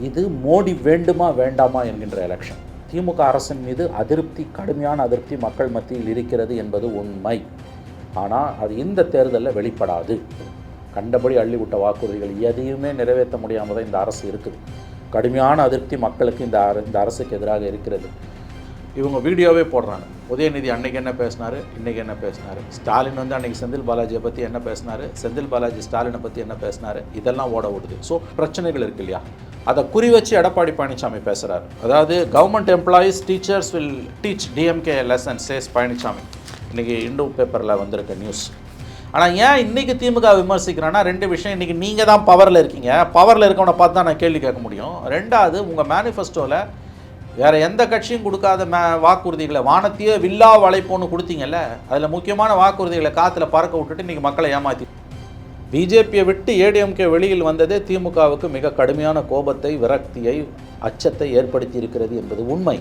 இது மோடி வேண்டுமா வேண்டாமா என்கின்ற எலெக்ஷன் திமுக அரசின் மீது அதிருப்தி கடுமையான அதிருப்தி மக்கள் மத்தியில் இருக்கிறது என்பது உண்மை. ஆனால் அது இந்த தேர்தலில் வெளிப்படாது. கண்டபடி அள்ளிவிட்ட வாக்குறுதிகள் எதையுமே நிறைவேற்ற முடியாமல் தான் இந்த அரசு இருக்குது. கடுமையான அதிருப்தி மக்களுக்கு இந்த அர- இந்த அரசுக்கு எதிராக இருக்கிறது. இவங்க வீடியோவே போடுறாங்க. உதயநிதி அன்னைக்கு என்ன பேசினாரு? இன்றைக்கி என்ன பேசினார்? ஸ்டாலின் வந்து அன்றைக்கி செந்தில் பாலாஜியை பற்றி என்ன பேசினாரு? செந்தில் பாலாஜி ஸ்டாலினை பற்றி என்ன பேசினாரு? இதெல்லாம் ஓட ஓடுது. ஸோ பிரச்சனைகள் இருக்கு இல்லையா? அதை குறி வச்சு எடப்பாடி பழனிசாமி பேசுகிறார் அதாவது government employees teachers will teach DMK lesson says Palaniswami. இன்றைக்கி இண்டோ பேப்பரில் வந்திருக்க நியூஸ் ஆனால் ஏன் இன்றைக்கி திமுக விமர்சிக்கிறேன்னா ரெண்டு விஷயம். இன்றைக்கி நீங்கள் தான் பவரில் இருக்கீங்க. பவரில் இருக்கவனை பார்த்து தான் நான் கேள்வி கேட்க முடியும். ரெண்டாவது உங்கள் மேனிஃபெஸ்டோவில் வேறு எந்த கட்சியும் கொடுக்காத மே வாக்குறுதிகளை வானத்தையே வில்லா வளைப்போன்னு கொடுத்தீங்கல்ல அதில் முக்கியமான வாக்குறுதிகளை காற்றுல பறக்க விட்டுட்டு இன்றைக்கி மக்களை ஏமாற்றி பிஜேபியை விட்டு ஏடிஎம்கே வெளியில் வந்ததே திமுகவுக்கு மிக கடுமையான கோபத்தை விரக்தியை அச்சத்தை ஏற்படுத்தி இருக்கிறது என்பது உண்மை.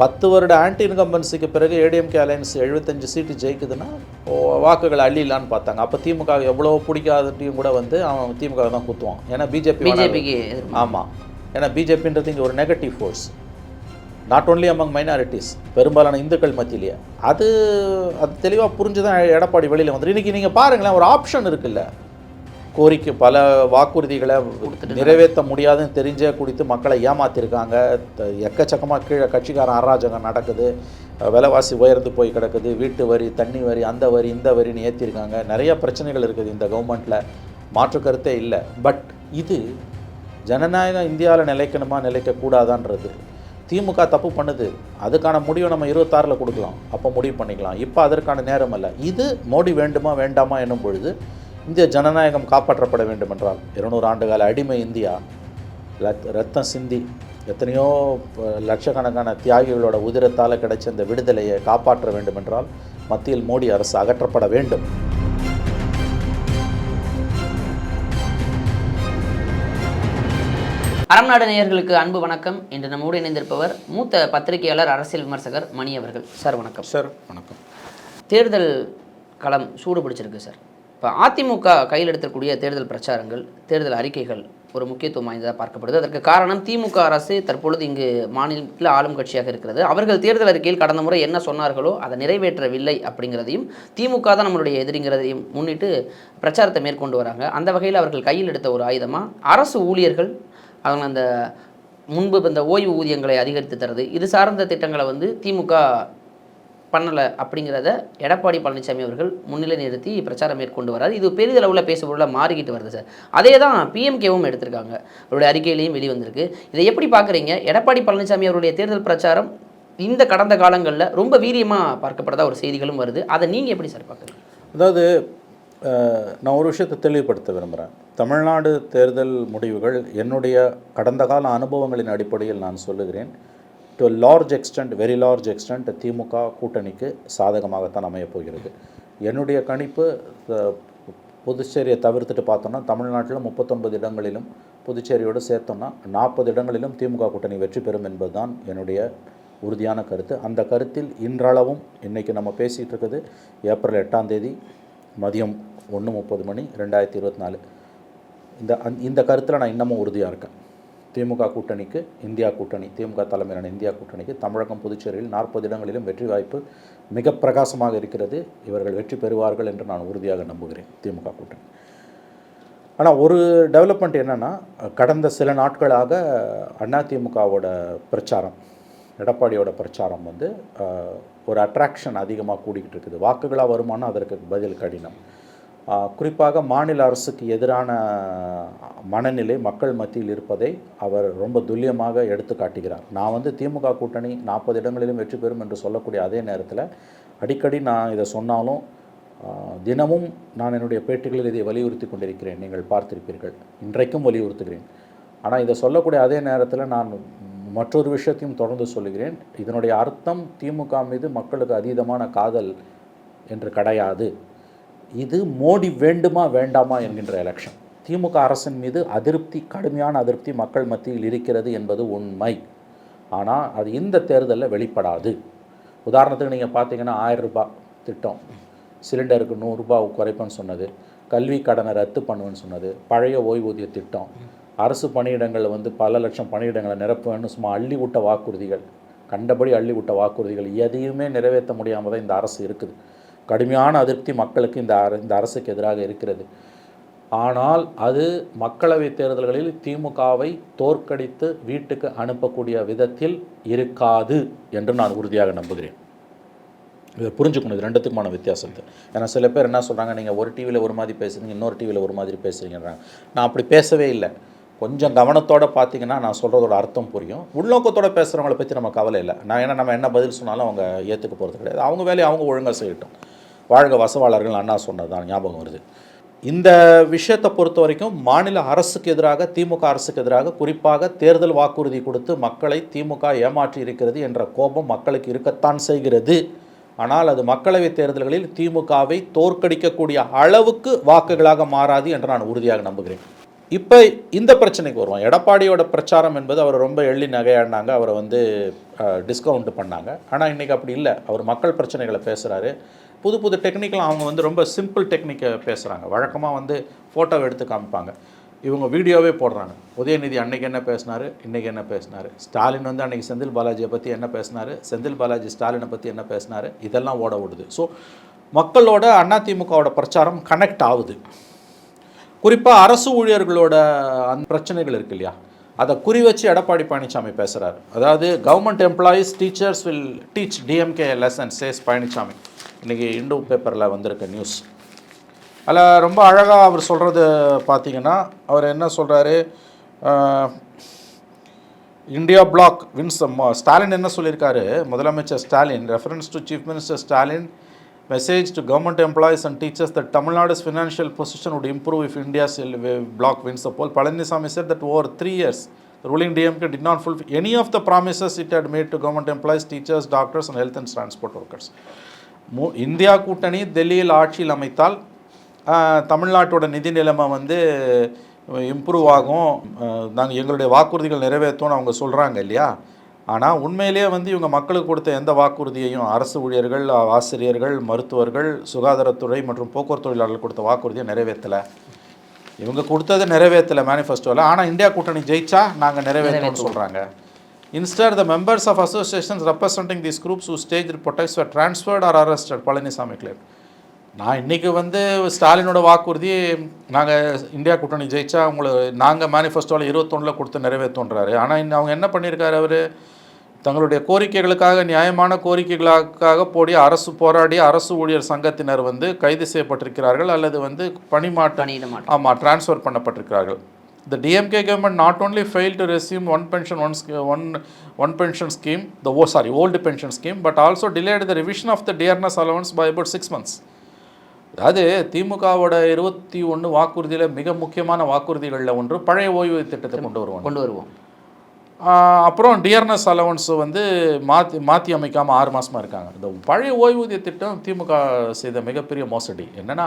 பத்து வருட ஆன்டி இன்கம்பன்சிக்கு பிறகு ஏடிஎம்கே அலையன்ஸ் எழுபத்தஞ்சு சீட்டு ஜெயிக்குதுன்னா வாக்குகளை அள்ளிடலான்னு பார்த்தாங்க. அப்போ திமுக எவ்வளோ பிடிக்காதட்டையும் கூட வந்து அவன் திமுக தான் குத்துவான். ஏன்னா பிஜேபி பிஜேபிக்கு ஆமாம் ஏன்னா பிஜேபின்றது இங்கே ஒரு negative force not only among minorities பெரும்பாலான இந்துக்கள் மத்தியிலேயே. அது அது தெளிவாக புரிஞ்சு தான் எடப்பாடி வெளியில் வந்துரு. இன்றைக்கி நீங்கள் பாருங்களேன் ஒரு ஆப்ஷன் இருக்குல்ல. கோரிக்கை பல வாக்குறுதிகளை நிறைவேற்ற முடியாதுன்னு தெரிஞ்சே குடித்து மக்களை ஏமாத்திருக்காங்க. எக்கச்சக்கமாக கீழே கட்சிக்காரன் அராஜகம் நடக்குது. விலைவாசி உயர்ந்து போய் கிடக்குது. வீட்டு வரி தண்ணி வரி அந்த வரி இந்த வரின்னு ஏற்றிருக்காங்க நிறைய பிரச்சனைகள் இருக்குது இந்த கவர்மெண்ட்டில் மாற்று கருத்தே இல்லை. பட் இது ஜனநாயகம் இந்தியாவில் நிலைக்கணுமா நிலைக்கக்கூடாதான்றது. திமுக தப்பு பண்ணுது. அதுக்கான முடிவை நம்ம இருபத்தாறில் கொடுக்கலாம். அப்போ முடிவு பண்ணிக்கலாம். இப்போ அதற்கான நேரம் அல்ல. இது மோடி வேண்டுமா வேண்டாமா என்னும் பொழுது இந்திய ஜனநாயகம் காப்பாற்றப்பட வேண்டும் என்றால் இருநூறு ஆண்டுகால அடிமை இந்தியா ரத்தம் சிந்தி எத்தனையோ லட்சக்கணக்கான தியாகிகளோட உதிரத்தால் கிடைச்ச இந்த விடுதலையை காப்பாற்ற வேண்டும் என்றால் மத்தியில் மோடி அரசு அகற்றப்பட வேண்டும். அறம் நாடு நேயர்களுக்கு அன்பு வணக்கம். இன்று நம்மோடு இணைந்திருப்பவர் மூத்த பத்திரிகையாளர் அரசியல் விமர்சகர் மணி அவர்கள். சார் வணக்கம். சார் வணக்கம். தேர்தல் களம் சூடு பிடிச்சிருக்கு சார். இப்போ அதிமுக கையில் எடுத்துக்கூடிய தேர்தல் பிரச்சாரங்கள் தேர்தல் அறிக்கைகள் ஒரு முக்கியத்துவம் வாய்ந்ததாக பார்க்கப்படுது. அதற்கு காரணம் திமுக அரசு தற்பொழுது இங்கு மாநிலத்தில் ஆளும் கட்சியாக இருக்கிறது. அவர்கள் தேர்தல் அறிக்கையில் கடந்த முறை என்ன சொன்னார்களோ அதை நிறைவேற்றவில்லை அப்படிங்கிறதையும் திமுக தான் நம்மளுடைய எதிரிங்கிறதையும் முன்னிட்டு பிரச்சாரத்தை மேற்கொண்டு வராங்க. அந்த வகையில் அவர்கள் கையில் எடுத்த ஒரு ஆயுதமாக அரசு ஊழியர்கள் அவங்க அந்த முன்பு இந்த ஓய்வு ஊதியங்களை அதிகரித்து தரது. இது சார்ந்த திட்டங்களை வந்து திமுக பண்ணலை அப்படிங்கிறத எடப்பாடி பழனிசாமி அவர்கள் முன்னிலை நிறுத்தி பிரச்சாரம் மேற்கொண்டு வராது இது பெரிதளவில் பேசுபொருளாக மாறிக்கிட்டு வருது சார். அதே தான் பிஎம்கேவும் எடுத்திருக்காங்க. அவருடைய அறிக்கையிலையும் வெளிவந்திருக்கு. இதை எப்படி பார்க்குறீங்க? எடப்பாடி பழனிசாமி அவருடைய தேர்தல் பிரச்சாரம் இந்த கடந்த காலங்களில் ரொம்ப வீரியமாக பார்க்கப்படுறதா ஒரு செய்திகளும் வருது. அதை நீங்கள் எப்படி சார் பார்க்குறீங்க? அதாவது நான் ஒரு விஷயத்தை தெளிவுபடுத்த விரும்புகிறேன் தமிழ்நாடு தேர்தல் முடிவுகள் என்னுடைய கடந்த கால அனுபவங்களின் அடிப்படையில் நான் சொல்லுகிறேன். To large extent very large extent DMK கூட்டணிக்கு சாதகமாகத்தான் அமையப் போகிறது. என்னுடைய கணிப்பு புதுச்சேரியை தவிர்த்துட்டு பார்த்தோம்னா தமிழ்நாட்டில் முப்பத்தொன்பது இடங்களிலும் புதுச்சேரியோடு சேர்த்தோம்னா நாற்பது இடங்களிலும் திமுக கூட்டணி வெற்றி பெறும் என்பதுதான் என்னுடைய உறுதியான கருத்து. அந்த கருத்தில் இன்றளவும் இன்றைக்கி நம்ம பேசிகிட்டு இருக்குது ஏப்ரல் எட்டாம் தேதி மதியம் ஒன்று முப்பது மணி ரெண்டாயிரத்தி இருபத்தி நாலு. இந்த இந்த கருத்தில் நான் இன்னமும் உறுதியாக இருக்கேன். திமுக கூட்டணிக்கு இந்தியா கூட்டணி திமுக தலைமையிலான இந்தியா கூட்டணிக்கு தமிழகம் புதுச்சேரியில் நாற்பது இடங்களிலும் வெற்றி வாய்ப்பு மிக பிரகாசமாக இருக்கிறது. இவர்கள் வெற்றி பெறுவார்கள் என்று நான் உறுதியாக நம்புகிறேன் திமுக கூட்டணி. ஆனால் ஒரு டெவலப்மெண்ட் என்னென்னா கடந்த சில நாட்களாக அதிமுகவோட பிரச்சாரம் எடப்பாடியோட பிரச்சாரம் வந்து ஒரு அட்ராக்ஷன் அதிகமாக கூடிக்கிட்டு இருக்குது. வாக்குகளாக வருமானம் அதற்கு பதில் கடினம். குறிப்பாக மாநில அரசுக்கு எதிரான மனநிலை மக்கள் மத்தியில் இருப்பதை அவர் ரொம்ப துல்லியமாக எடுத்து காட்டுகிறார். நான் வந்து திமுக கூட்டணி நாற்பது இடங்களிலும் வெற்றி பெறும் என்று சொல்லக்கூடிய அதே நேரத்தில் அடிக்கடி நான் இதை சொன்னாலும் தினமும் நான் என்னுடைய பேட்டிகளில் இதை வலியுறுத்தி கொண்டிருக்கிறேன். நீங்கள் பார்த்திருப்பீர்கள். இன்றைக்கும் வலியுறுத்துகிறேன். ஆனால் இதை சொல்லக்கூடிய அதே நேரத்தில் நான் மற்றொரு விஷயத்தையும் தொடர்ந்து சொல்கிறேன் இதனுடைய அர்த்தம் திமுக மீது மக்களுக்கு அதீதமான காதல் என்று கிடையாது. இது மோடி வேண்டுமா வேண்டாமா என்கின்ற எலெக்ஷன் திமுக அரசின் மீது அதிருப்தி கடுமையான அதிருப்தி மக்கள் மத்தியில் இருக்கிறது என்பது உண்மை. ஆனால் அது இந்த தேர்தலில் வெளிப்படாது. உதாரணத்துக்கு நீங்கள் பார்த்தீங்கன்னா ஆயிரம் ரூபாய் திட்டம். சிலிண்டருக்கு நூறுரூபா குறைப்பேன்னு சொன்னது. கல்வி கடனை ரத்து பண்ணுவேன்னு சொன்னது. பழைய ஓய்வூதிய திட்டம். அரசு பணியிடங்களில் வந்து பல லட்சம் பணியிடங்களை நிரப்புவேன்னு சும்மா அள்ளி விட்ட வாக்குறுதிகள். கண்டபடி அள்ளி விட்ட வாக்குறுதிகள் எதையுமே நிறைவேற்ற முடியாமல் தான் இந்த அரசு இருக்குது. கடுமையான அதிருப்தி மக்களுக்கு இந்த இந்த அரசுக்கு எதிராக இருக்கிறது. ஆனால் அது மக்களவைத் தேர்தல்களில் திமுகவை தோற்கடித்து வீட்டுக்கு அனுப்பக்கூடிய விதத்தில் இருக்காது என்று நான் உறுதியாக நம்புகிறேன். இதை புரிஞ்சுக்கணும் இது ரெண்டுத்துக்குமான வித்தியாசத்தை. ஏன்னா சில பேர் என்ன சொல்கிறாங்க நீங்கள் ஒரு டிவியில் ஒரு மாதிரி பேசுகிறீங்க இன்னொரு டிவியில் ஒரு மாதிரி பேசுகிறீங்கன்றாங்க நான் அப்படி பேசவே இல்லை. கொஞ்சம் கவனத்தோடு பார்த்தீங்கன்னா நான் சொல்கிறதோட அர்த்தம் புரியும். உள்நோக்கத்தோடு பேசுகிறவங்கள பற்றி நம்ம கவலை இல்லை. நான் ஏன்னா நம்ம என்ன பதில் சொன்னாலும் அவங்க ஏற்றுக்க போகிறது கிடையாது. அவங்க வேலையை அவங்க ஒழுங்காக செய்யட்டும். வாழ்க வசவாளர்கள் அண்ணா சொன்னது தான் ஞாபகம் வருது. இந்த விஷயத்தை பொறுத்த வரைக்கும் மாநில அரசுக்கு எதிராக திமுக அரசுக்கு எதிராக குறிப்பாக தேர்தல் வாக்குறுதி கொடுத்து மக்களை திமுக ஏமாற்றி இருக்கிறது என்ற கோபம் மக்களுக்கு இருக்கத்தான் செய்கிறது. ஆனால் அது மக்களவைத் தேர்தல்களில் திமுகவை தோற்கடிக்கக்கூடிய அளவுக்கு வாக்குகளாக மாறாது என்று நான் உறுதியாக நம்புகிறேன். இப்போ இந்த பிரச்சனைக்கு வருவோம். எடப்பாடியோட பிரச்சாரம் என்பது அவர் ரொம்ப எள்ளி நகையாடினாங்க அவரை வந்து டிஸ்கவுண்ட் பண்ணாங்க. ஆனால் இன்றைக்கி அப்படி இல்லை. அவர் மக்கள் பிரச்சனைகளை பேசுகிறாரு புது புது டெக்னிக்கில் அவங்க வந்து ரொம்ப சிம்பிள் டெக்னிக்கை பேசுகிறாங்க வழக்கமாக வந்து ஃபோட்டோவை எடுத்து காமிப்பாங்க. இவங்க வீடியோவே போடுறாங்க. உதயநிதி அன்னைக்கு என்ன பேசினார்? இன்றைக்கி என்ன பேசினாரு? ஸ்டாலின் வந்து அன்றைக்கி செந்தில் பாலாஜியை பற்றி என்ன பேசினார்? செந்தில் பாலாஜி ஸ்டாலினை பற்றி என்ன பேசினாரு? இதெல்லாம் ஓட ஓடுது. ஸோ மக்களோட அதிமுகவோட பிரச்சாரம் கனெக்ட் ஆகுது. குறிப்பாக அரசு ஊழியர்களோட அந்த பிரச்சனைகள் இருக்கு இல்லையா? அதை குறி வச்சு எடப்பாடி பழனிசாமி பேசுகிறார் அதாவது government employees teachers will teach DMK lesson says Palaniswami. இன்றைக்கி இண்டு பேப்பரில் வந்திருக்க நியூஸ் அதில் ரொம்ப அழகாக அவர் சொல்கிறது பார்த்தீங்கன்னா அவர் என்ன சொல்கிறாரு இந்தியா பிளாக் வின்ஸ் ஸ்டாலின் என்ன சொல்லியிருக்காரு? முதலமைச்சர் Stalin reference to chief minister Stalin message to government employees and teachers that Tamil Nadu's financial position would improve if India's bloc wins poll Palaniswami sir that over three years ruling DMK did not full any of the promises it it made made government employees teachers doctors and health and and workers workers. India கூட்டணி டெல்லியில் ஆட்சியில் அமைத்தால் தமிழ்நாட்டோட நிதி நிலைமை வந்து improve ஆகும் நாங்கள் எங்களுடைய வாக்குறுதிகள் நிறைவேற்றோன்னு அவங்க சொல்கிறாங்க இல்லையா ஆனால் உண்மையிலேயே வந்து இவங்க மக்களுக்கு கொடுத்த எந்த வாக்குறுதியையும் அரசு ஊழியர்கள் ஆசிரியர்கள் மருத்துவர்கள் சுகாதாரத்துறை மற்றும் போக்குவரத்து தொழிலாளர்கள் கொடுத்த வாக்குறுதியை நிறைவேற்றலை. இவங்க கொடுத்ததை நிறைவேற்றலை மேனிஃபெஸ்டோவில் ஆனால் இந்தியா கூட்டணி ஜெயிச்சா நாங்கள் நிறைவேற்றோம்னு சொல்கிறாங்க Instead, the members of associations representing these groups who staged protests were transferred or arrested, Palaniswami claimed. நான் இன்றைக்கி வந்து ஸ்டாலினோட வாக்குறுதி நாங்கள் இந்தியா கூட்டணி ஜெயிச்சா உங்களை நாங்கள் மேனிஃபெஸ்டோவில் இருபத்தொன்னில் கொடுத்து நிறைவேற்றோன்றாரு ஆனால் இன்னும் அவங்க என்ன பண்ணியிருக்காரு அவர்? தங்களுடைய கோரிக்கைகளுக்காக நியாயமான கோரிக்கைகளுக்காக போடி அரசு போராடி அரசு ஊழியர் சங்கத்தினர் வந்து கைது செய்யப்பட்டிருக்கிறார்கள் அல்லது வந்து மாற்றம். ஆமாம் ட்ரான்ஸ்ஃபர் பண்ணப்பட்டிருக்கிறார்கள் The DMK government not only failed to resume one pension, one, one, one pension scheme, the oh, sorry, old pension scheme, but also delayed the revision of the dearness allowance by about six months. அதாவது திமுகவோட இருபத்தி ஒன்று வாக்குறுதியில் மிக முக்கியமான வாக்குறுதிகளில் ஒன்று பழைய ஓய்வூதிய திட்டத்தை கொண்டு வருவாங்க கொண்டு வருவோம் அப்புறம் டியர்னஸ் அலவன்ஸ் வந்து மாற்றி மாற்றி அமைக்காமல் ஆறு மாசமா இருக்காங்க. இந்த பழைய ஓய்வூதிய திட்டம் திமுக செய்த மிகப்பெரிய மோசடி. என்னென்னா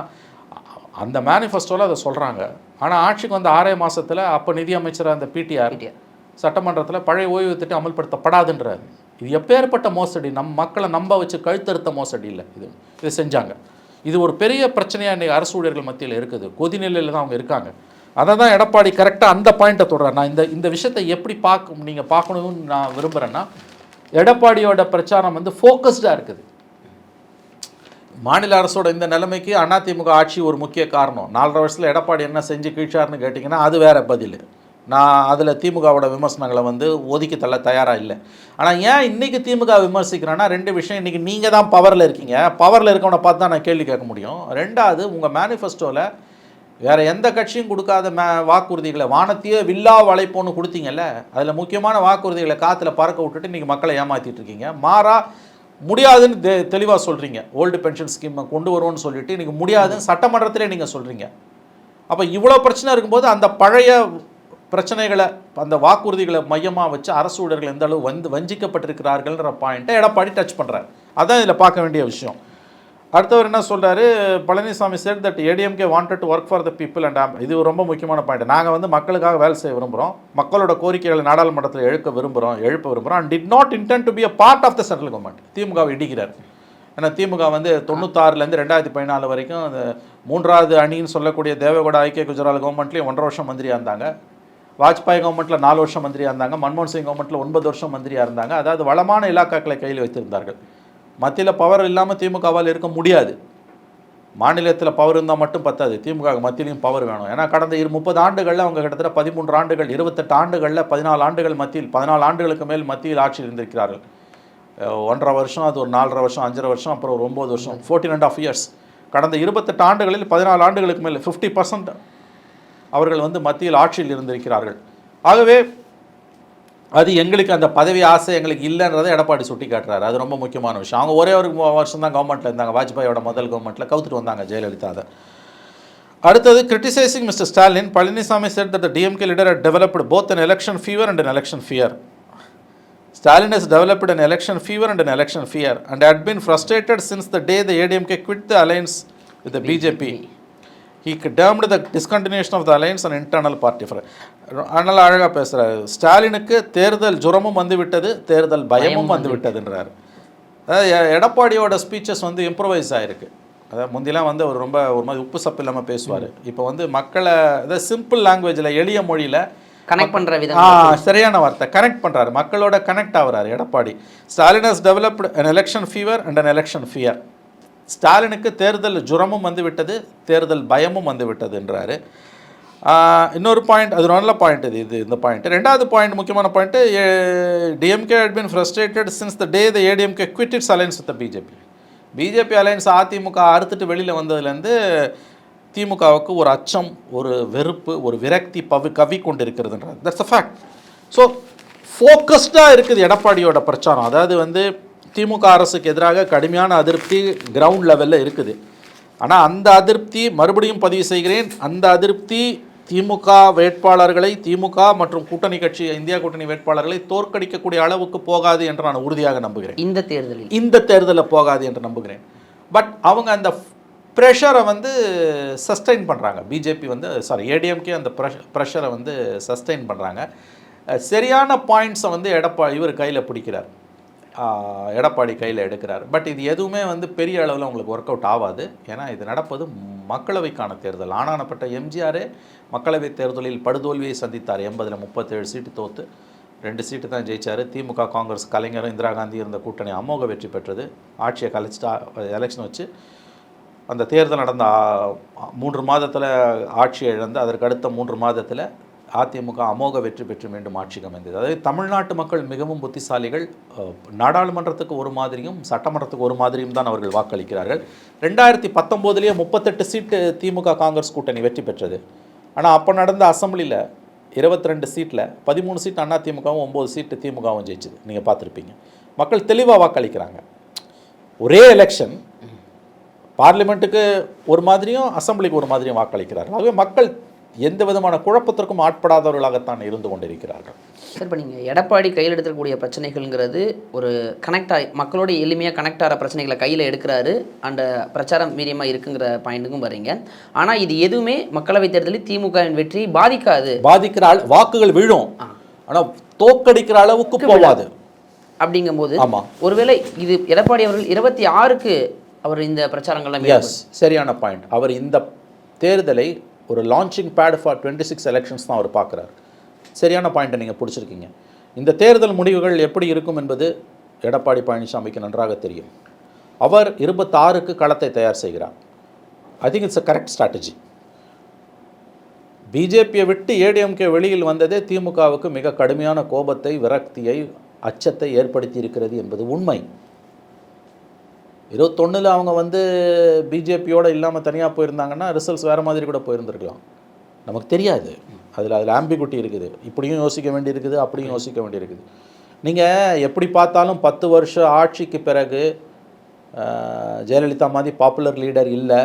அந்த மேனிஃபெஸ்டோவில் அதை சொல்கிறாங்க ஆனால் ஆட்சிக்கு வந்த ஆறே மாசத்துல அப்போ நிதி அமைச்சர் அந்த பிடிஆர். சட்டமன்றத்தில் பழைய ஓய்வு திட்டம் அமல்படுத்தப்படாதுன்றாரு. இது எப்பேற்பட்ட மோசடி? நம் மக்களை நம்ப வச்சு கழுத்தறுத்த மோசடி இல்லை. இது இது செஞ்சாங்க. இது ஒரு பெரிய பிரச்சனையாக இன்றைக்கி அரசு ஊழியர்கள் மத்தியில் இருக்குது. கொதிநிலையில் தான் அவங்க இருக்காங்க. அதை தான் எடப்பாடி கரெக்டாக அந்த பாயிண்ட்டை தொடர்றார் நான் இந்த இந்த விஷயத்தை எப்படி பார்க்க நீங்கள் பார்க்கணும்னு நான் விரும்புகிறேன்னா எடப்பாடியோட பிரச்சாரம் வந்து ஃபோக்கஸ்டாக இருக்குது. மாநில அரசோட இந்த நிலைமைக்கு அதிமுக ஆட்சி ஒரு முக்கிய காரணம். நாலரை வருஷத்தில் எடப்பாடி என்ன செஞ்சு கீழ்ச்சார்னு கேட்டிங்கன்னா அது வேறு பதில். நான் அதில் திமுகவோட விமர்சனங்களை வந்து ஒதுக்கி தள்ள தயாராக இல்லை. ஆனால் ஏன் இன்றைக்கி திமுக விமர்சிக்கிறேன்னா ரெண்டு விஷயம் இன்றைக்கி நீங்கள் தான் பவரில் இருக்கீங்க. பவரில் இருக்கவனை பார்த்து தான் நான் கேள்வி கேட்க முடியும். ரெண்டாவது உங்கள் மேனிஃபெஸ்டோவில் வேற எந்த கட்சியும் கொடுக்காத மே வாக்குறுதிகளை வானத்தையே வில்லா வளைப்போன்னு கொடுத்தீங்கல்ல அதில் முக்கியமான வாக்குறுதிகளை காற்றுல பறக்க விட்டுட்டு நீங்கள் மக்களை ஏமாற்றிட்டு இருக்கீங்க. மாறா முடியாதுன்னு தெ தெளிவாக சொல்கிறீங்க ஓல்டு பென்ஷன் ஸ்கீமை கொண்டு வருவோம்னு சொல்லிட்டு இன்றைக்கி முடியாதுன்னு சட்டமன்றத்திலே நீங்கள் சொல்கிறீங்க அப்போ இவ்வளோ பிரச்சனை இருக்கும்போது அந்த பழைய பிரச்சனைகளை அந்த வாக்குறுதிகளை மையமாக வச்சு அரசு ஊழியர்கள் எந்த அளவு வந்து வஞ்சிக்கப்பட்டிருக்கிறார்கள்ன்ற பாயிண்ட்டை எடப்பாடி டச் பண்ணுறாரு அதான் இதில் பார்க்க வேண்டிய விஷயம். அடுத்தவர் என்ன சொல்கிறாரு Palaniswami said that ADMK wanted to work for the people and um இது ரொம்ப முக்கியமான பாயிண்ட் நாங்கள் வந்து மக்களுக்காக வேலை செய்ய விரும்புகிறோம் மக்களோட கோரிக்கைகளை நாடாளுமன்றத்தில் எழுக்க விரும்புகிறோம் எழுப்ப விரும்புகிறோம் and did not intend to be a part of the central government DMK இடிக்கிறார். ஏன்னா திமுக வந்து தொண்ணூத்தாறுலேருந்து ரெண்டாயிரத்தி பதினாலு வரைக்கும் அந்த மூன்றாவது அணின்னு சொல்லக்கூடிய தேவகோட ஐக்கிய குஜராத் கவர்மெண்ட்லேயும் ஒன்றரை வருஷம் மந்திரியாக இருந்தாங்க. வாஜ்பாய் கவர்மெண்ட்டில் நாலு வருஷம் மந்திரியாக இருந்தாங்க. மன்மோகன் சிங் கவர்மெண்ட்டில் ஒன்பது வருஷம் மந்திரியாக இருந்தாங்க. அதாவது வளமான இலாக்காக்களை கையில் வைத்திருந்தார்கள். மத்தியில் பவர் இல்லாமல் திமுகவால் இருக்க முடியாது. மாநிலத்தில் பவர் இருந்தால் மட்டும் பத்தாது. திமுக மத்தியிலையும் பவர் வேணும். ஏன்னா கடந்த இரு முப்பது ஆண்டுகளில் அவங்க கிட்டத்தட்ட பதிமூன்று ஆண்டுகள் இருபத்தெட்டு ஆண்டுகளில் பதினாலு ஆண்டுகள் மத்தியில் பதினாலு ஆண்டுகளுக்கு மேல் மத்தியில் ஆட்சியில் இருந்திருக்கிறார்கள். ஒன்றரை வருஷம் அது ஒரு நாலரை வருஷம் அஞ்சரை வருஷம் அப்புறம் ஒரு ஒம்பது வருஷம் ஃபோர்டீன் அண்ட் ஆஃப் இயர்ஸ் கடந்த இருபத்தெட்டு ஆண்டுகளில் பதினாலு ஆண்டுகளுக்கு மேல் ஃபிஃப்டி பர்சன்ட் அவர்கள் வந்து மத்தியில் ஆட்சியில் இருந்திருக்கிறார்கள். ஆகவே அது எங்களுக்கு அந்த பதவி ஆசை எங்களுக்கு இல்லைன்றதை எடப்பாடி சுட்டி காட்டுறாரு அது ரொம்ப முக்கியமான விஷயம் அவங்க ஒரே ஒரு வருஷம் தான் கவர்மெண்ட்டில் இருந்தாங்க வாஜ்பாயோட முதல் கவர்மெண்ட்ல கவுத்துட்டு வந்தாங்க ஜெயலலிதா அதை அடுத்தது criticising Mister Stalin Palaniswami said that DMK leader developed both an election fever and an election fear Stalin is developed an election fever and an election fear and had been frustrated since the day the ADMK quit the alliance with BJP He termed the discontinuation of the alliance an internal party for அதனால் அழகாக பேசுகிறாரு ஸ்டாலினுக்கு தேர்தல் ஜுரமும் வந்து விட்டது தேர்தல் பயமும் வந்து விட்டதுன்றார் அதாவது எடப்பாடியோட ஸ்பீச்சஸ் வந்து இம்ப்ரவைஸ் ஆயிருக்கு. அதாவது முந்திலாம் வந்து அவர் ரொம்ப ஒரு மாதிரி உப்பு சப்பு இல்லாமல் பேசுவார். இப்போ வந்து மக்களை அதாவது சிம்பிள் லாங்குவேஜில் எளிய மொழியில் கனெக்ட் பண்ற விதம். சரியான வார்த்தை கனெக்ட் பண்றாரு. மக்களோட கனெக்ட் ஆகுறாரு Edappadi. Stalin has developed an election fever and an election fear ஸ்டாலினுக்கு தேர்தல் ஜுரமும் வந்துவிட்டது தேர்தல் பயமும் வந்து விட்டதுன்றாரு இன்னொரு பாயிண்ட் அது நல்ல பாயிண்ட் இது இது இந்த பாயிண்ட் ரெண்டாவது பாயிண்ட் முக்கியமான point DMK had been frustrated since the day the ADMK quit alliance alliance BJP BJP alliance ADMK அறுத்துட்டு வெளியில் வந்ததுலேருந்து திமுகவுக்கு ஒரு அச்சம் ஒரு வெறுப்பு ஒரு விரக்தி பவி கவி கொண்டு இருக்கிறதுன்றது தட்ஸ் அ ஃபேக்ட் ஸோ ஃபோக்கஸ்டாக இருக்குது எடப்பாடியோட பிரச்சாரம். அதாவது வந்து திமுக அரசுக்கு எதிராக கடுமையான அதிருப்தி கிரவுண்ட் லெவலில் இருக்குது. ஆனால் அந்த அதிருப்தி மறுபடியும் பதிவு செய்கிறேன். அந்த அதிருப்தி திமுக வேட்பாளர்களை திமுக மற்றும் கூட்டணி கட்சி இந்தியா கூட்டணி வேட்பாளர்களை தோற்கடிக்கக்கூடிய அளவுக்கு போகாது என்று நான் உறுதியாக நம்புகிறேன். இந்த தேர்தலில். இந்த தேர்தலில் போகாது என்று நம்புகிறேன். பட் அவங்க அந்த ப்ரெஷரை வந்து சஸ்டைன் பண்ணுறாங்க பிஜேபி வந்து சாரி ஏடிஎம்கே அந்த ப்ரெஷரை வந்து சஸ்டைன் பண்ணுறாங்க சரியான பாயிண்ட்ஸை வந்து எடப்பா இவர் கையில் பிடிக்கிறார். எடப்பாடி கையில் எடுக்கிறார். பட் இது எதுவுமே வந்து பெரிய அளவில் உங்களுக்கு ஒர்க் அவுட் ஆகாது. ஏன்னா இது நடப்பது மக்களவைக்கான தேர்தல். ஆனானப்பட்ட எம்ஜிஆரே மக்களவை தேர்தலில் படுதோல்வியை சந்தித்தார். எண்பதில் முப்பத்தேழு சீட்டு தோற்று ரெண்டு சீட்டு தான் ஜெயிச்சார். திமுக காங்கிரஸ் கலைஞரும் இந்திரா காந்தி இருந்த கூட்டணி அமோக வெற்றி பெற்றது. ஆட்சியை கலைச்சிட்டு எலெக்ஷன் வச்சு அந்த தேர்தல் நடந்த மூன்று மாதத்தில் ஆட்சியை இழந்து அதற்கு அடுத்த மூன்று மாதத்தில் அதிமுக அமோக வெற்றி பெற்று மீண்டும் ஆட்சிக்கு அமைந்தது. அதாவது தமிழ்நாட்டு மக்கள் மிகவும் புத்திசாலிகள். நாடாளுமன்றத்துக்கு ஒரு மாதிரியும் சட்டமன்றத்துக்கு ஒரு மாதிரியும் தான் அவர்கள் வாக்களிக்கிறார்கள். ரெண்டாயிரத்தி பத்தொம்போதுலேயே முப்பத்தெட்டு சீட்டு திமுக காங்கிரஸ் கூட்டணி வெற்றி பெற்றது. ஆனால் அப்போ நடந்த அசெம்பிளியில் இருபத்தி ரெண்டு சீட்டில் பதிமூணு சீட் அதிமுகவும் ஒம்பது சீட்டு திமுகவும் ஜெயிச்சுது. நீங்கள் பார்த்துருப்பீங்க. மக்கள் தெளிவாக வாக்களிக்கிறாங்க. ஒரே எலெக்ஷன் பார்லிமெண்ட்டுக்கு ஒரு மாதிரியும் அசெம்பிளிக்கு ஒரு மாதிரியும் வாக்களிக்கிறார்கள். ஆகவே மக்கள் எந்த விதமான குழப்பத்திற்கும் ஆட்படாதவர்களாகத்தான் இருந்து கொண்டிருக்கிறார்கள். சார் இப்போ நீங்கள் எடப்பாடி கையில் எடுக்கக்கூடிய பிரச்சனைகள்ங்கிறது ஒரு கனெக்ட் ஆகி மக்களோட எளிமையாக கனெக்ட் ஆகிற பிரச்சனைகளை கையில் எடுக்கிறாரு அந்த பிரச்சாரம் மீடியமாக இருக்குங்கிற பாயிண்ட்டுக்கும் வரீங்க. ஆனால் இது எதுவுமே மக்களவைத் தேர்தலில் திமுகவின் வெற்றி பாதிக்காது. பாதிக்கிற வாக்குகள் விழும். ஆனால் தோக்கடிக்கிற அளவுக்கு போவாது. அப்படிங்கும்போது ஆமா. ஒருவேளை இது எடப்பாடி அவர்கள் இருபத்தி ஆறுக்கு அவர் இந்த பிரச்சாரங்கள்லாம் எஸ் சரியான பாயிண்ட் அவர் இந்த தேர்தலை ஒரு launching pad for twenty six elections தான் அவர் பார்க்குறாரு. சரியான பாயிண்ட்டை நீங்கள் பிடிச்சிருக்கீங்க. இந்த தேர்தல் முடிவுகள் எப்படி இருக்கும் என்பது எடப்பாடி பழனிசாமிக்கு நன்றாக தெரியும். அவர் இருபத்தாறுக்கு களத்தை தயார் செய்கிறார். I think it's a correct strategy பிஜேபியை விட்டு ஏடிஎம்கே வெளியில் வந்ததே திமுகவுக்கு மிக கடுமையான கோபத்தை விரக்தியை அச்சத்தை ஏற்படுத்தி இருக்கிறது என்பது உண்மை. இருபத்தொன்னில் அவங்க வந்து பிஜேபியோட இல்லாமல் தனியாக போயிருந்தாங்கன்னா ரிசல்ட்ஸ் வேறு மாதிரி கூட போயிருந்திருக்கலாம். நமக்கு தெரியாது. அதில் அதில் ஆம்பிகுட்டி இருக்குது. இப்படியும் யோசிக்க வேண்டியிருக்குது அப்படியும் யோசிக்க வேண்டியிருக்குது. நீங்கள் எப்படி பார்த்தாலும் பத்து வருஷ ஆட்சிக்கு பிறகு ஜெயலலிதா மாதிரி பாப்புலர் லீடர் இல்லை.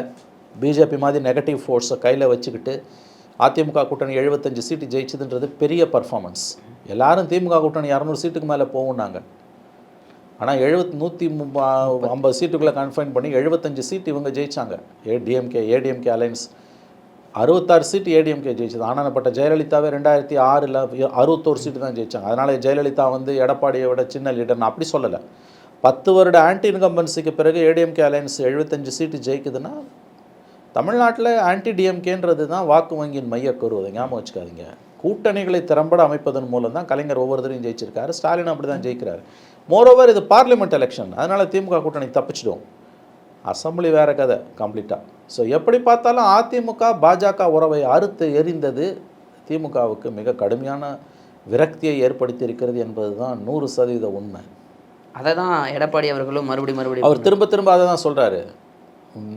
பிஜேபி மாதிரி நெகட்டிவ் ஃபோர்ஸை கையில் வச்சுக்கிட்டு அதிமுக கூட்டணி எழுபத்தஞ்சு சீட்டு ஜெயிச்சதுன்றது பெரிய பர்ஃபார்மன்ஸ் எல்லாரும் திமுக கூட்டணி இரநூறு சீட்டுக்கு மேலே போகும்னாங்க. ஆனால் எழுபத் நூற்றி ஐம்பது சீட்டுக்குள்ளே கன்ஃபைன் பண்ணி எழுபத்தஞ்சு சீட்டு இவங்க ஜெயிச்சாங்க. ஏடிஎம்கே ஏடிஎம்கே அலைன்ஸ் அறுபத்தாறு சீட்டு ஏடிஎம்கே ஜெயிச்சது. ஆனப்பட்ட ஜெயலலிதாவே ரெண்டாயிரத்தி ஆறில் அறுபத்தோரு சீட்டு தான் ஜெயிச்சாங்க. அதனால் ஜெயலலிதா வந்து எடப்பாடியை விட சின்ன லீடர் நான் அப்படி சொல்லலை. பத்து வருட ஆன்டி இன்கம்பன்சிக்கு பிறகு ஏடிஎம்கே அலைன்ஸ் எழுபத்தஞ்சு சீட்டு ஜெயிக்குதுன்னா தமிழ்நாட்டில் ஆன்டி டிஎம்கேன்றது தான் வாக்கு வங்கியின் மையக்கரு அதை ஞாபகம் வச்சுக்காதீங்க. கூட்டணிகளை திறம்பட அமைப்பதன் மூலம் தான் கலைஞர் ஒவ்வொருத்தரையும் ஜெயிச்சிருக்காரு. ஸ்டாலின் அப்படி தான் ஜெயிக்கிறாரு. மோரோவர் இது பார்லிமெண்ட் எலெக்ஷன் அதனால் திமுக கூட்டணி தப்பிச்சிடும். அசம்பிளி வேற கதை கம்ப்ளீட்டாக ஸோ எப்படி பார்த்தாலும் அதிமுக பாஜக உறவை அறுத்து எரிந்தது திமுகவுக்கு மிக கடுமையான விரக்தியை ஏற்படுத்தி இருக்கிறது என்பது தான் நூறு சதவீத உண்மை. அதை தான் எடப்பாடி அவர்களும் மறுபடியும் அவர் மறுபடியும் திரும்ப திரும்ப அதை தான் சொல்கிறாரு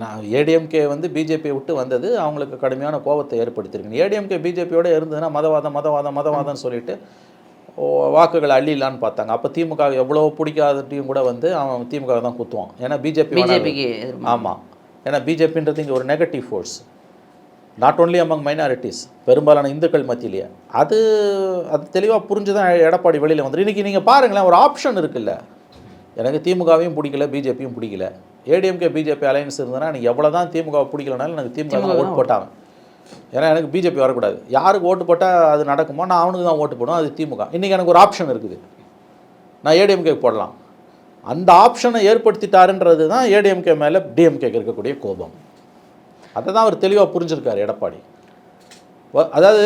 நான் ஏடிஎம்கே வந்து பிஜேபியை விட்டு வந்தது. அவங்களுக்கு கடுமையான கோபத்தை ஏற்படுத்தியிருக்கு. ஏடிஎம்கே பிஜேபியோட இருந்ததுன்னா மதவாதம் மதவாதம் மதவாதம்னு சொல்லிட்டு வாக்குகளை அள்ளிடலான்னு பார்த்தாங்க. அப்போ திமுக எவ்வளோ பிடிக்காதட்டையும் கூட வந்து அவன் திமுக தான் குத்துவான். ஏன்னா பிஜேபி பிஜேபிக்கு ஆமாம் ஏன்னா பிஜேபின்றது இங்கே ஒரு negative force not only among minorities பெரும்பாலான இந்துக்கள் மத்தியிலேயே. அது அது தெளிவாக புரிஞ்சு தான் எடப்பாடி வெளியில் வந்துரு இன்றைக்கி நீங்கள் பாருங்களேன் ஒரு ஆப்ஷன் இருக்குல்ல. எனக்கு திமுகவையும் பிடிக்கல பிஜேபியும் பிடிக்கல. ஏடிஎம்கே பிஜேபி அலையன்ஸ் இருந்ததுன்னா எனக்கு எவ்வளோ தான் திமுக பிடிக்கலனாலும் எனக்கு திமுக ஓட்டு போட்டாங்க. ஏன்னா எனக்கு பிஜேபி வரக்கூடாது. யாருக்கு ஓட்டு போட்டால் அது நடக்குமோ நான் அவனுக்கு தான் ஓட்டு போடுவேன் அது திமுக. இன்றைக்கி எனக்கு ஒரு ஆப்ஷன் இருக்குது. நான் ஏடிஎம்கே போடலாம். அந்த ஆப்ஷனை ஏற்படுத்திட்டாருன்றது தான் ஏடிஎம்கே மேலே டிஎம்கேக்கு இருக்கக்கூடிய கோபம். அதை தான் அவர் தெளிவாக புரிஞ்சிருக்காரு எடப்பாடி. அதாவது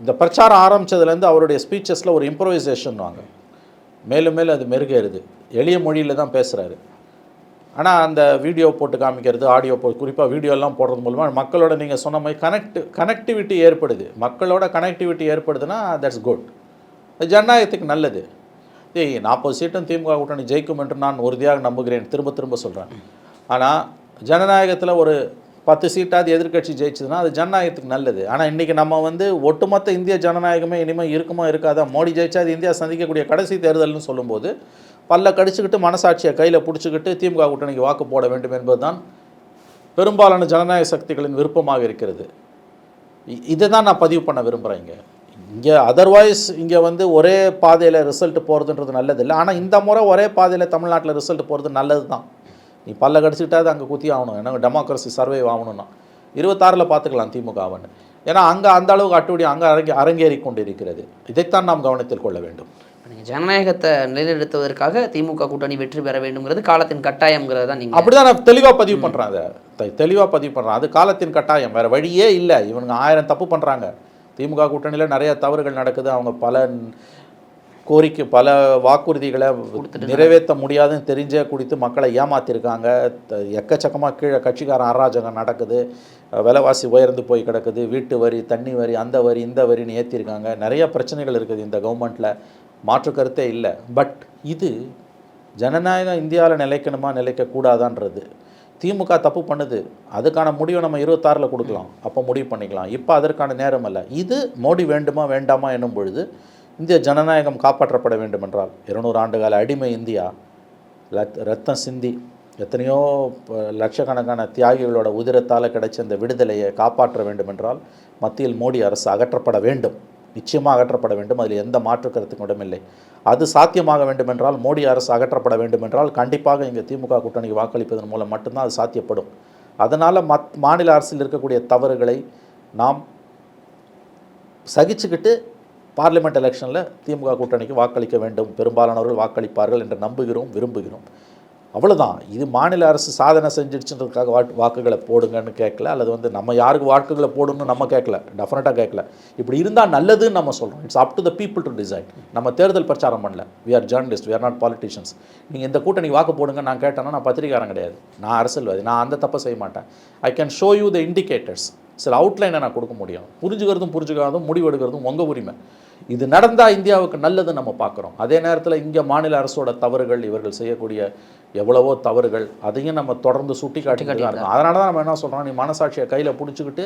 இந்த பிரச்சாரம் ஆரம்பிச்சதுலேருந்து அவருடைய ஸ்பீச்சஸில் ஒரு இம்ப்ரோவைசேஷன் வாங்க. மேலும் மேலும் அது மெருகேறுது. எளிய மொழியில் தான் பேசுகிறாரு ஆனால் அந்த வீடியோ போட்டு காமிக்கிறது ஆடியோ போ குறிப்பாக வீடியோலாம் போடுறது மூலமாக மக்களோட நீங்கள் சொன்ன மாதிரி கனெக்ட் கனெக்டிவிட்டி ஏற்படுது. மக்களோட கனெக்டிவிட்டி ஏற்படுதுன்னா தட்ஸ் குட் அது ஜனநாயகத்துக்கு நல்லது. ஏய் நாற்பது சீட்டும் திமுக கூட்டணி ஜெயிக்கும் என்று நான் உறுதியாக நம்புகிறேன். திரும்ப திரும்ப சொல்கிறேன் ஆனால் ஜனநாயகத்தில் ஒரு பத்து சீட்டாவது எதிர்க்கட்சி ஜெயிச்சதுன்னா அது ஜனநாயகத்துக்கு நல்லது. ஆனால் இன்றைக்கி நம்ம வந்து ஒட்டுமொத்த இந்திய ஜனநாயகமே இனிமேல் இருக்குமா இருக்காதா? மோடி ஜெயிச்சா அது இந்தியா சந்திக்கக்கூடிய கடைசி தேர்தல்னு சொல்லும்போது பல்ல கடிச்சுக்கிட்டு மனசாட்சியை கையில் பிடிச்சிக்கிட்டு திமுக கூட்டணிக்கு வாக்கு போட வேண்டும் என்பதுதான் பெரும்பாலான ஜனநாயக சக்திகளின் விருப்பமாக இருக்கிறது. இதை தான் நான் பதிவு பண்ண விரும்புகிறேன் இங்கே. இங்கே அதர்வைஸ் இங்கே வந்து ஒரே பாதையில் ரிசல்ட் போகிறதுன்றது நல்லதில்லை. ஆனால் இந்த முறை ஒரே பாதையில் தமிழ்நாட்டில் ரிசல்ட் போகிறது நல்லது தான் நீ பல்ல கடிச்சிக்கிட்டாது அங்கே குத்தி ஆகணும். ஏன்னா டெமோக்ரஸி சர்வே ஆகணும்னா இருபத்தாறில் பார்த்துக்கலாம் திமுகவன்னு. ஏன்னா அங்கே அந்த அளவுக்கு அட்டுடி அங்கே அரங்கே அரங்கேறி கொண்டிருக்கிறது இதைத்தான் நாம் கவனத்தில் கொள்ள வேண்டும். ஜனநாயகத்தை நிலைநிறுத்துவதற்காக திமுக கூட்டணி வெற்றி பெற வேண்டும்ங்கிறது காலத்தின் கட்டாயம்ங்கிறது தான் நீங்கள் அப்படிதான் நான் தெளிவாக பதிவு பண்ணுறேன் அதை தெ- தெளிவா பதிவு பண்ணுறேன் அது காலத்தின் கட்டாயம். வேறு வழியே இல்லை. இவனுங்க ஆயிரம் தப்பு பண்ணுறாங்க திமுக கூட்டணியில் நிறைய தவறுகள் நடக்குது. அவங்க பல கோரிக்கை பல வாக்குறுதிகளை நிறைவேற்ற முடியாதுன்னு தெரிஞ்சே குடித்து மக்களை ஏமாத்திருக்காங்க. எக்கச்சக்கமாக கீழே கட்சிக்காரன் அராஜகம் நடக்குது. விலைவாசி உயர்ந்து போய் கிடக்குது. வீட்டு வரி தண்ணி வரி அந்த வரி இந்த வரின்னு ஏற்றிருக்காங்க நிறைய பிரச்சனைகள் இருக்குது இந்த கவர்மெண்ட்டில் மாற்று கருத்தே இல்லை. பட் இது ஜனநாயகம் இந்தியாவில் நிலைக்கணுமா நிலைக்கக்கூடாதான்றது. திமுக தப்பு பண்ணுது. அதுக்கான முடிவை நம்ம இருபத்தாறில் கொடுக்கலாம். அப்போ முடிவு பண்ணிக்கலாம். இப்போ அதற்கான நேரம் அல்ல. இது மோடி வேண்டுமா வேண்டாமா என்னும் பொழுது இந்திய ஜனநாயகம் காப்பாற்றப்பட வேண்டுமென்றால் இருநூறு ஆண்டுகால அடிமை இந்தியா ரத்தம் சிந்தி எத்தனையோ ப- லட்சக்கணக்கான தியாகிகளோட உதிரத்தால் கிடைச்ச இந்த விடுதலையை காப்பாற்ற வேண்டுமென்றால் மத்தியில் மோடி அரசு அகற்றப்பட வேண்டும். நிச்சயமாக அகற்றப்பட வேண்டும். அதில் எந்த மாற்று கருத்துக்கும் இடமில்லை. அது சாத்தியமாக வேண்டுமென்றால் மோடி அரசு அகற்றப்பட வேண்டுமென்றால் கண்டிப்பாக இங்கே திமுக கூட்டணிக்கு வாக்களிப்பதன் மூலம் மட்டும்தான் அது சாத்தியப்படும். அதனால் மத் மாநில அரசில் இருக்கக்கூடிய தவறுகளை நாம் சகிச்சுக்கிட்டு பார்லிமெண்ட் எலெக்ஷனில் திமுக கூட்டணிக்கு வாக்களிக்க வேண்டும். பெரும்பாலானவர்கள் வாக்களிப்பார்கள் என்று நம்புகிறோம் விரும்புகிறோம். அவ்வளோதான் இது மாநில அரசு சாதனை செஞ்சிடுச்சுன்றதுக்காக வாக்கு வாக்குகளை போடுங்கன்னு கேட்கல. அல்லது வந்து நம்ம யாருக்கு வாக்குகளை போடணும்னு நம்ம கேட்கல. டெஃபினட்டாக கேட்கல. இப்படி இருந்தால் நல்லதுன்னு நம்ம சொல்கிறோம் it's up to the people to decide நம்ம தேர்தல் பிரச்சாரம் பண்ணல. We are journalist we are not politicians நீங்கள் இந்த கூட்டணி வாக்கு போடுங்க. நான் கேட்டேன்னா நான் பத்திரிகாரன் கிடையாது. நான் அரசியல்வாதி. நான் அந்த தப்பை செய்ய மாட்டேன். I can show you the indicators சில அவுட்லைனை நான் கொடுக்க முடியும். புரிஞ்சுக்கிறதும் புரிஞ்சுக்காதும் முடிவெடுக்கிறதும் உங்கள் உரிமை. இது நடந்தால் இந்தியாவுக்கு நல்லது நம்ம பார்க்குறோம். அதே நேரத்தில் இங்கே மாநில அரசோட தவறுகள் இவர்கள் செய்யக்கூடிய எவ்வளவோ தவறுகள் அதையும் நம்ம தொடர்ந்து சுட்டி காட்டிக்கிட்டு தான் இருக்கோம். அதனால தான் நம்ம என்ன சொல்கிறோம் நீ மனசாட்சியை கையில் பிடிச்சிக்கிட்டு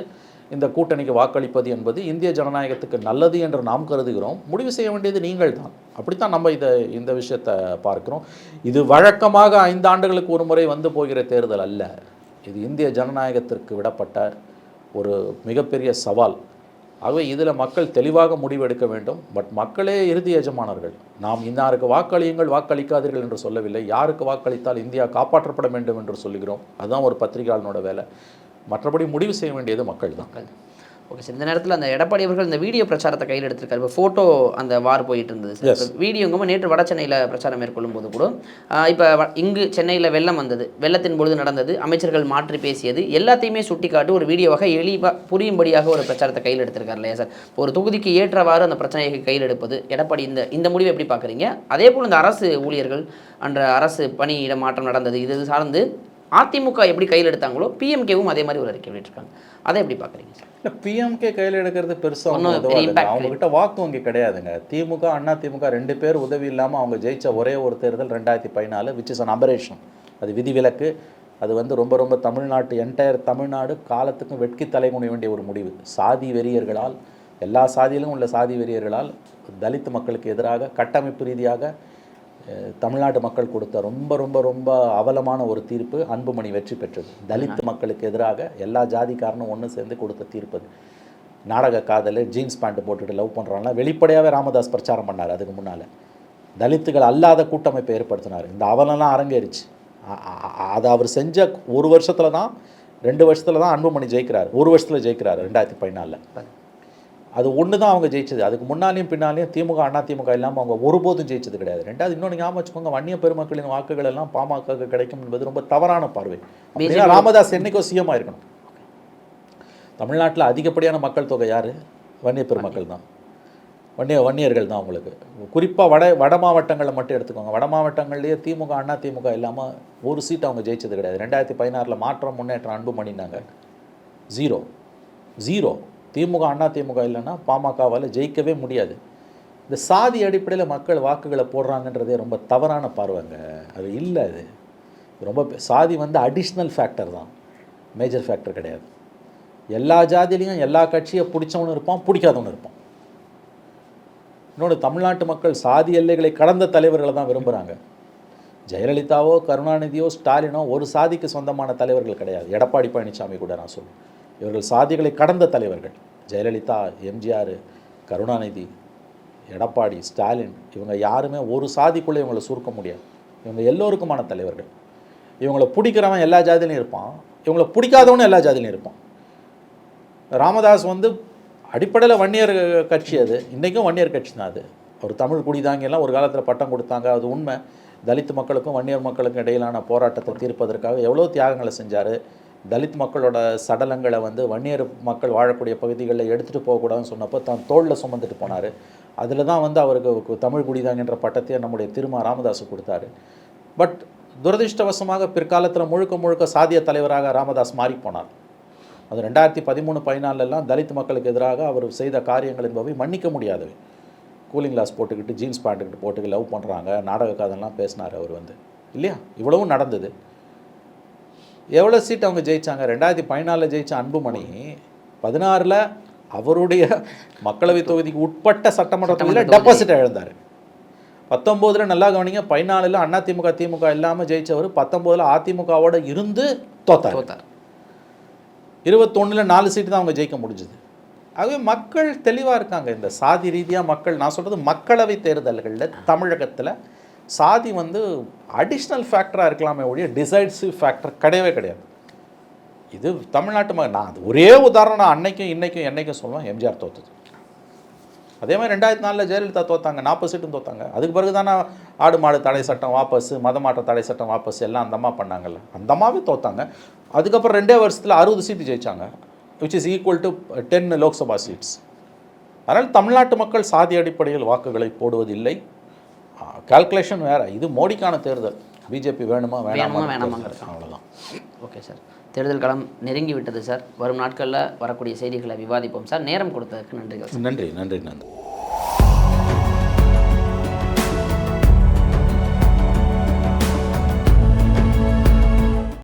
இந்த கூட்டணிக்கு வாக்களிப்பது என்பது இந்திய ஜனநாயகத்துக்கு நல்லது என்று நாம் கருதுகிறோம். முடிவு செய்ய வேண்டியது நீங்கள் தான். அப்படித்தான் நம்ம இதை இந்த விஷயத்தை பார்க்குறோம். இது வழக்கமாக ஐந்து ஆண்டுகளுக்கு ஒரு முறை வந்து போகிற தேர்தல் அல்ல. இது இந்திய ஜனநாயகத்திற்கு விடப்பட்ட ஒரு மிகப்பெரிய சவால். ஆகவே இதில் மக்கள் தெளிவாக முடிவெடுக்க வேண்டும். பட் மக்களே இறுதி எஜமானர்கள். நாம் இன்னாருக்கு வாக்களியுங்கள் வாக்களிக்காதீர்கள் என்று சொல்லவில்லை. யாருக்கு வாக்களித்தால் இந்தியா காப்பாற்றப்பட வேண்டும் என்று சொல்லுகிறோம். அதுதான் ஒரு பத்திரிகையாளனோட வேலை. மற்றபடி முடிவு செய்ய வேண்டியது மக்கள் தான் ஓகே சார் இந்த நேரத்தில் அந்த எடப்பாடி அவர்கள் இந்த வீடியோ பிரச்சாரத்தை கையில் எடுத்திருக்காரு. இப்போ ஃபோட்டோ அந்த வார் போயிட்டு இருந்தது சார் Yes. இப்போ வீடியோங்க நேற்று வட சென்னையில் பிரச்சாரம் மேற்கொள்ளும் போது கூட இப்போ இங்கு சென்னையில் வெள்ளம் வந்தது. வெள்ளத்தின் பொழுது நடந்தது. அமைச்சர்கள் மாற்றி பேசியது. எல்லாத்தையுமே சுட்டிக்காட்டி ஒரு வீடியோவாக எளிவாக புரியும்படியாக ஒரு பிரச்சாரத்தை கையில் எடுத்திருக்காரு இல்லையா சார் இப்போ ஒரு தொகுதிக்கு ஏற்றவாறு அந்த பிரச்சனையை கையில் எடுப்பது எடப்பாடி இந்த இந்த முடிவை எப்படி பார்க்குறீங்க? அதே போல் இந்த அரசு ஊழியர்கள் அன்ற அரசு பணியிட மாற்றம் நடந்தது. இது சார்ந்து அதிமுக எப்படி கையில் எடுத்தாங்களோ பிஎம்கேவும் அதே மாதிரி ஒரு அறிக்கை வெளியிட்டிருக்காங்க. அதை எப்படி பார்க்குறீங்க சார்? இல்லை பிஎம்கே கையில் எடுக்கிறது பெருசாக ஒன்றும் பெரிய இதுவாக impact அவங்க கிட்ட வாக்கு வங்கி கிடையாதுங்க. திமுக அண்ணா திமுக ரெண்டு பேர் உதவி இல்லாமல் அவங்க ஜெயிச்ச ஒரே ஒரு தேர்தல் ரெண்டாயிரத்தி பதினாலு விச் இஸ் அன் அபரேஷன் அது விதிவிலக்கு. அது வந்து ரொம்ப ரொம்ப தமிழ்நாட்டு என்டையர் தமிழ்நாடு காலத்துக்கும் வெட்கி தலைமுனை வேண்டிய ஒரு முடிவு. சாதி வெறியர்களால் எல்லா சாதியிலும் உள்ள சாதி வெறியர்களால் தலித் மக்களுக்கு எதிராக கட்டமைப்பு ரீதியாக தமிழ்நாடு தமிழ்நாட்டு மக்கள் கொடுத்த ரொம்ப ரொம்ப ரொம்ப அவலமான ஒரு தீர்ப்பு அன்புமணி வெற்றி பெற்றது. தலித் மக்களுக்கு எதிராக எல்லா ஜாதிக்காரனும் ஒன்று சேர்ந்து கொடுத்த தீர்ப்பு. நாடக காதல் ஜீன்ஸ் பேண்ட் போட்டுட்டு லவ் பண்ணுறாங்கன்னா வெளிப்படையாகவே ராமதாஸ் பிரச்சாரம் பண்ணார் அதுக்கு முன்னால். தலித்துகள் அல்லாத கூட்டமைப்பை ஏற்படுத்தினார். இந்த அவலம்லாம் அரங்கேறிச்சு. அதை அவர் செஞ்ச ஒரு வருஷத்தில் தான் ரெண்டு வருஷத்தில் தான் அன்புமணி ஜெயிக்கிறார். ஒரு வருஷத்தில் ஜெயிக்கிறார் ரெண்டாயிரத்தி பதினாலில். அது ஒன்று தான் அவங்க ஜெயிச்சது. அதுக்கு முன்னாலையும் பின்னாலையும் திமுக அண்ணா திமுக இல்லாமல் அவங்க ஒருபோதும் ஜெயிச்சது கிடையாது. ரெண்டாவது இன்னொன்று ஞாபகம் வச்சுக்கோங்க வன்னிய பெருமக்களின் வாக்குகள் எல்லாம் பாமகவுக்கு கிடைக்கும் என்பது ரொம்ப தவறான பார்வை. ராமதாஸ் என்னைக்கோ சிஎம் இருக்கணும். தமிழ்நாட்டில் அதிகப்படியான மக்கள் தொகை யார்? வன்னிய பெருமக்கள் தான் வன்னிய வன்னியர்கள் தான் உங்களுக்கு குறிப்பாக வட வட மாவட்டங்களை மட்டும் எடுத்துக்கோங்க. வட மாவட்டங்கள்லேயே திமுக அண்ணா திமுக இல்லாமல் ஒரு சீட் அவங்க ஜெயிச்சது கிடையாது. ரெண்டாயிரத்தி பதினாறில் மாற்றம் முன்னேற்றம் அன்பு பண்ணினாங்க ஜீரோ ஜீரோ திமுக அண்ணா திமுக இல்லைன்னா பாமகவால் ஜெயிக்கவே முடியாது. இந்த சாதி அடிப்படையில் மக்கள் வாக்குகளை போடுறாங்கன்றதே ரொம்ப தவறான பார்வைங்க. அது இல்லை அது. ரொம்ப சாதி வந்து அடிஷ்னல் ஃபேக்டர் தான். மேஜர் ஃபேக்டர் கிடையாது. எல்லா ஜாதியிலையும் எல்லா கட்சியை பிடிச்சவனும் இருப்பான் பிடிக்காதவனும் இருப்பான். இன்னொன்று தமிழ்நாட்டு மக்கள் சாதி எல்லைகளை கடந்த தலைவர்களை தான் விரும்புகிறாங்க ஜெயலலிதாவோ கருணாநிதியோ ஸ்டாலினோ ஒரு சாதிக்கு சொந்தமான தலைவர்கள் கிடையாது. எடப்பாடி பழனிசாமி கூட நான் சொல்லுவேன் இவர்கள் சாதிகளை கடந்த தலைவர்கள். ஜெயலலிதா எம்ஜிஆர் கருணாநிதி எடப்பாடி ஸ்டாலின் இவங்க யாருமே ஒரு சாதிக்குள்ளே இவங்களை சுருக்க முடியாது. இவங்க எல்லோருக்குமான தலைவர்கள். இவங்களை பிடிக்கிறவன் எல்லா ஜாதியிலையும் இருப்பான். இவங்களை பிடிக்காதவனும் எல்லா ஜாதியிலையும் இருப்பான். ராமதாஸ் வந்து அடிப்படையில் வன்னியர் கட்சி அது. இன்றைக்கும் வன்னியர் கட்சி தான் அது. ஒரு தமிழ் குடிதாங்கெல்லாம் ஒரு காலத்தில் பட்டம் கொடுத்தாங்க. அது உண்மை. தலித் மக்களுக்கும் வன்னியர் மக்களுக்கும் இடையிலான போராட்டத்தை தீர்ப்பதற்காக எவ்வளோ தியாகங்களை செஞ்சார். தலித் மக்களோட சடலங்களை வந்து வன்னியர் மக்கள் வாழக்கூடிய பகுதிகளில் எடுத்துகிட்டு போகக்கூடாதுன்னு சொன்னப்போ தான் தோளில் சுமந்துட்டு போனார். அதில் தான் வந்து அவருக்கு தமிழ் குடிதாங்கன்ற பட்டத்தையே நம்முடைய திருமா ராமதாஸ் கொடுத்தாரு. பட் துரதிர்ஷ்டவசமாக பிற்காலத்தில் முழுக்க முழுக்க சாதிய தலைவராக ராமதாஸ் மாறி போனார். அது ரெண்டாயிரத்தி பதிமூணு பதினாலெல்லாம் தலித் மக்களுக்கு எதிராக அவர் செய்த காரியங்கள் என்பவை மன்னிக்க முடியாதவை. கூலிங் கிளாஸ் போட்டுக்கிட்டு ஜீன்ஸ் பேண்ட்டுக்கிட்டு போட்டுக்கிட்டு லவ் பண்ணுறாங்க நாடக கதைலாம் பேசினார் அவர் வந்து. இல்லையா? இவ்வளவும் நடந்தது. எவ்வளோ சீட் அவங்க ஜெயிச்சாங்க? ரெண்டாயிரத்தி பதினாலில் ஜெயிச்ச அன்புமணி பதினாறில் அவருடைய மக்களவை தொகுதிக்கு உட்பட்ட சட்டமன்ற தொகுதியில் டெபாசிட் இழந்தார். பத்தொம்போதில் நல்லா கவனிங்க பதினாலில் அண்ணா திமுக திமுக இல்லாமல் ஜெயிச்சவர் பத்தொம்போதில் அதிமுகவோட இருந்து தோத்தார். தோத்தார். இருபத்தொன்னில் நாலு சீட்டு தான் அவங்க ஜெயிக்க முடிஞ்சுது. ஆகவே மக்கள் தெளிவாக இருக்காங்க. இந்த சாதி ரீதியாக மக்கள் நான் சொல்கிறது மக்களவை தேர்தல்களில் தமிழகத்தில் சாதி வந்து அடிஷ்னல் ஃபேக்டராக இருக்கலாமே ஒழிய டிசைட்ஸிவ் ஃபேக்டர் கிடையவே கிடையாது. இது தமிழ்நாட்டு ம நான் அது ஒரே உதாரணம் நான் அன்னைக்கும் இன்றைக்கும் என்னைக்கும் சொல்லுவேன் எம்ஜிஆர் தோத்துது. அதே மாதிரி ரெண்டாயிரத்தி நாலில் ஜெயலலிதா தோத்தாங்க. நாற்பது சீட்டும் தோத்தாங்க. அதுக்கு பிறகு தானே ஆடு மாடு தடை சட்டம் வாபஸ் மதமாற்ற தடை சட்டம் வாபஸ் எல்லாம் அந்தம்மா பண்ணாங்கல்ல. அந்தம்மாவே தோத்தாங்க. அதுக்கப்புறம் ரெண்டே வருஷத்தில் அறுபது சீட்டு ஜெயிச்சாங்க which is equal to ten Lok Sabha seats அதனால் தமிழ்நாட்டு மக்கள் சாதி அடிப்படையில் வாக்குகளை போடுவதில்லை. கால்குலேஷன் வேற. இது மோடிக்கான தேர்தல். பிஜேபி வேணுமா வேணுமா, வேணாமா. அவ்வளோதான் ஓகே சார் தேர்தல் களம் நெருங்கி விட்டது சார் வரும் நாட்களில் வரக்கூடிய செய்திகளை விவாதிப்போம் சார் நேரம் கொடுத்ததற்கு நன்றிகள் நன்றி நன்றி நன்றி.